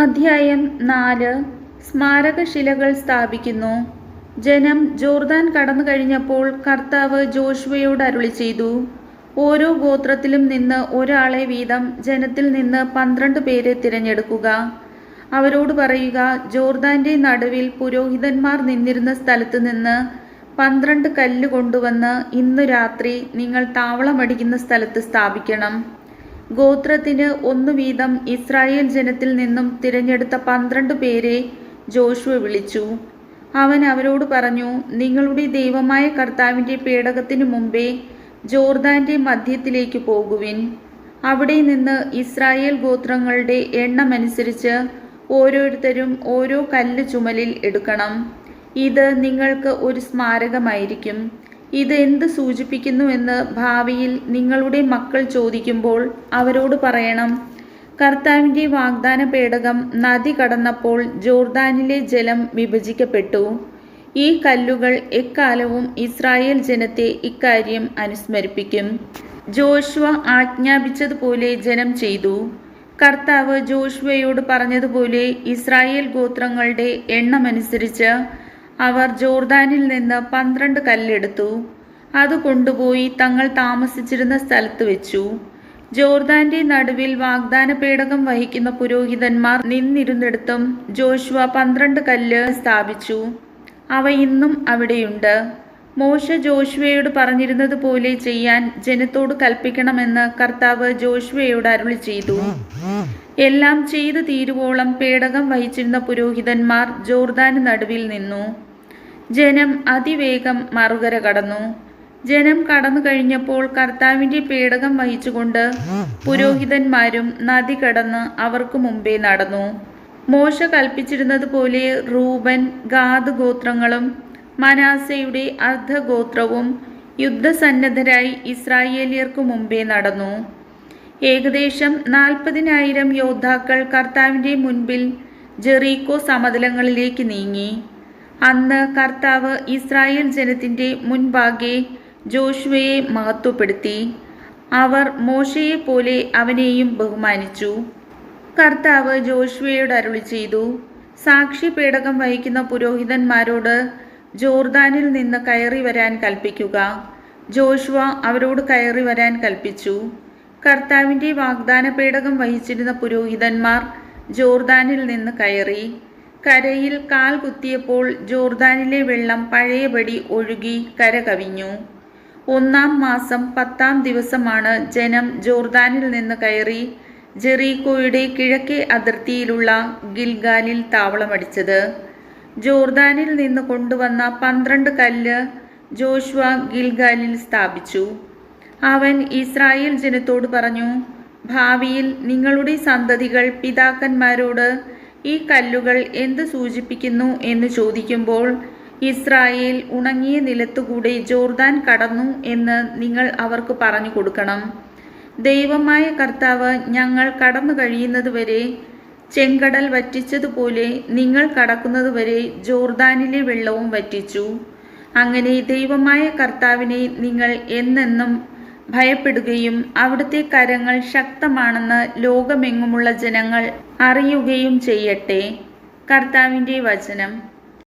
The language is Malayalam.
അധ്യായം നാല്. സ്മാരകശിലകൾ സ്ഥാപിക്കുന്നു. ജനം ജോർദാൻ കടന്നു കഴിഞ്ഞപ്പോൾ കർത്താവ് ജോഷുവയോട് അരുളി ചെയ്തു ഓരോ ഗോത്രത്തിലും നിന്ന് ഒരാളെ വീതം ജനത്തിൽ നിന്ന് പന്ത്രണ്ട് പേരെ തിരഞ്ഞെടുക്കുക. അവരോട് പറയുക ജോർദാന്റെ നടുവിൽ പുരോഹിതന്മാർ നിന്നിരുന്ന സ്ഥലത്ത് നിന്ന് പന്ത്രണ്ട് കല്ല് കൊണ്ടുവന്ന് ഇന്നു രാത്രി നിങ്ങൾ താവളമടിക്കുന്ന സ്ഥലത്ത് സ്ഥാപിക്കണം. ഗോത്രത്തിന് ഒന്നു വീതം ഇസ്രായേൽ ജനത്തിൽ നിന്നും തിരഞ്ഞെടുത്ത പന്ത്രണ്ട് പേരെ ജോഷുവ വിളിച്ചു. അവൻ അവരോട് പറഞ്ഞു നിങ്ങളുടെ ദൈവമായ കർത്താവിന്റെ പേടകത്തിനു മുമ്പേ ജോർദാന്റെ മധ്യത്തിലേക്ക് പോകുവിൻ. അവിടെ നിന്ന് ഇസ്രായേൽ ഗോത്രങ്ങളുടെ എണ്ണമനുസരിച്ച് ഓരോരുത്തരും ഓരോ കല്ല് ചുമലിൽ എടുക്കണം. ഇത് നിങ്ങൾക്ക് ഒരു സ്മാരകമായിരിക്കും. ഇത് എന്ത് സൂചിപ്പിക്കുന്നുവെന്ന് ഭാവിയിൽ നിങ്ങളുടെ മക്കൾ ചോദിക്കുമ്പോൾ അവരോട് പറയണം. കർത്താവിന്റെ വാഗ്ദാന പേടകം നദി കടന്നപ്പോൾ ജോർദാനിലെ ജലം വിഭജിക്കപ്പെട്ടു. ഈ കല്ലുകൾ എക്കാലവും ഇസ്രായേൽ ജനത്തെ ഇക്കാര്യം അനുസ്മരിപ്പിക്കും. ജോഷുവ ആജ്ഞാപിച്ചതുപോലെ ജനം ചെയ്തു. കർത്താവ് ജോഷുവയോട് പറഞ്ഞതുപോലെ ഇസ്രായേൽ ഗോത്രങ്ങളുടെ എണ്ണമനുസരിച്ച് അവർ ജോർദാനിൽ നിന്ന് പന്ത്രണ്ട് കല്ലെടുത്തു. അത് കൊണ്ടുപോയി തങ്ങൾ താമസിച്ചിരുന്ന സ്ഥലത്ത് വെച്ചു. ജോർദാന്റെ നടുവിൽ വാഗ്ദാന പേടകം വഹിക്കുന്ന പുരോഹിതന്മാർ നിന്നിരുന്നിടത്തും ജോഷുവ പന്ത്രണ്ട് കല്ല് സ്ഥാപിച്ചു. അവ ഇന്നും അവിടെയുണ്ട്. മോശ ജോഷുവയോട് പറഞ്ഞിരുന്നത് പോലെ ചെയ്യാൻ ജനത്തോട് കൽപ്പിക്കണമെന്ന് കർത്താവ് ജോഷുവയോട് അരുളി ചെയ്തു. എല്ലാം ചെയ്തു തീരുവോളം പേടകം വഹിച്ചിരുന്ന പുരോഹിതന്മാർ ജോർദാന് നടുവിൽ നിന്നു. ജനം അതിവേഗം മറുകര കടന്നു. ജനം കടന്നു കഴിഞ്ഞപ്പോൾ കർത്താവിന്റെ പേടകം വഹിച്ചുകൊണ്ട് പുരോഹിതന്മാരും നദി കടന്ന് അവർക്ക് മുമ്പേ നടന്നു. മോശ കൽപ്പിച്ചിരുന്നത് പോലെ റൂബൻ ഗാദ് ഗോത്രങ്ങളും മനാസയുടെ അർദ്ധഗോത്രവും യുദ്ധസന്നദ്ധരായി ഇസ്രായേലിയർക്കു മുമ്പേ നടന്നു. ഏകദേശം നാൽപ്പതിനായിരം യോദ്ധാക്കൾ കർത്താവിന്റെ മുൻപിൽ ജെറീക്കോ സമതലങ്ങളിലേക്ക് നീങ്ങി. അന്ന് കർത്താവ് ഇസ്രായേൽ ജനത്തിന്റെ മുൻപാകെ ജോഷുവയെ മഹത്വപ്പെടുത്തി. അവർ മോശയെ പോലെ അവനെയും ബഹുമാനിച്ചു. കർത്താവ് ജോഷുവയോട് അരുളി ചെയ്തു സാക്ഷി പേടകം വഹിക്കുന്ന പുരോഹിതന്മാരോട് ജോർദാനിൽ നിന്ന് കയറി വരാൻ കൽപ്പിക്കുക. ജോഷുവ അവരോട് കയറി വരാൻ കൽപ്പിച്ചു. കർത്താവിന്റെ വാഗ്ദാന പേടകം വഹിച്ചിരുന്ന പുരോഹിതന്മാർ ജോർദാനിൽ നിന്ന് കയറി. കരയിൽ കാൽ കുത്തിയപ്പോൾ ജോർദാനിലെ വെള്ളം പഴയപടി ഒഴുകി കര കവിഞ്ഞു ഒന്നാം മാസം പത്താം ദിവസമാണ് ജനം ജോർദാനിൽ നിന്ന് കയറി ജെറീക്കോയുടെ കിഴക്കേ അതിർത്തിയിലുള്ള ഗിൽഗാലിൽ താവളമടിച്ചത്. ജോർദാനിൽ നിന്ന് കൊണ്ടുവന്ന പന്ത്രണ്ട് കല്ല് ജോഷുവ ഗിൽഗാലിൽ സ്ഥാപിച്ചു. അവൻ ഇസ്രായേൽ ജനത്തോട് പറഞ്ഞു ഭാവിയിൽ നിങ്ങളുടെ സന്തതികൾ പിതാക്കന്മാരോട് ഈ കല്ലുകൾ എന്ത് സൂചിപ്പിക്കുന്നു എന്ന് ചോദിക്കുമ്പോൾ ഇസ്രായേൽ ഉണങ്ങിയ നിലത്തുകൂടെ ജോർദാൻ കടന്നു എന്ന് നിങ്ങൾ അവർക്ക് പറഞ്ഞു കൊടുക്കണം. ദൈവമായ കർത്താവ് ഞങ്ങൾ കടന്നു കഴിയുന്നതുവരെ ചെങ്കടൽ വറ്റിച്ചതുപോലെ നിങ്ങൾ കടക്കുന്നതുവരെ ജോർദാനിലെ വെള്ളവും വറ്റിച്ചു. അങ്ങനെ ദൈവമായ കർത്താവിനെ നിങ്ങൾ എന്നെന്നും ഭയപ്പെടുകയും അവിടുത്തെ കരങ്ങൾ ശക്തമാണെന്ന് ലോകമെങ്ങുമുള്ള ജനങ്ങൾ അറിയുകയും ചെയ്യട്ടെ. കർത്താവിന്റെ വചനം.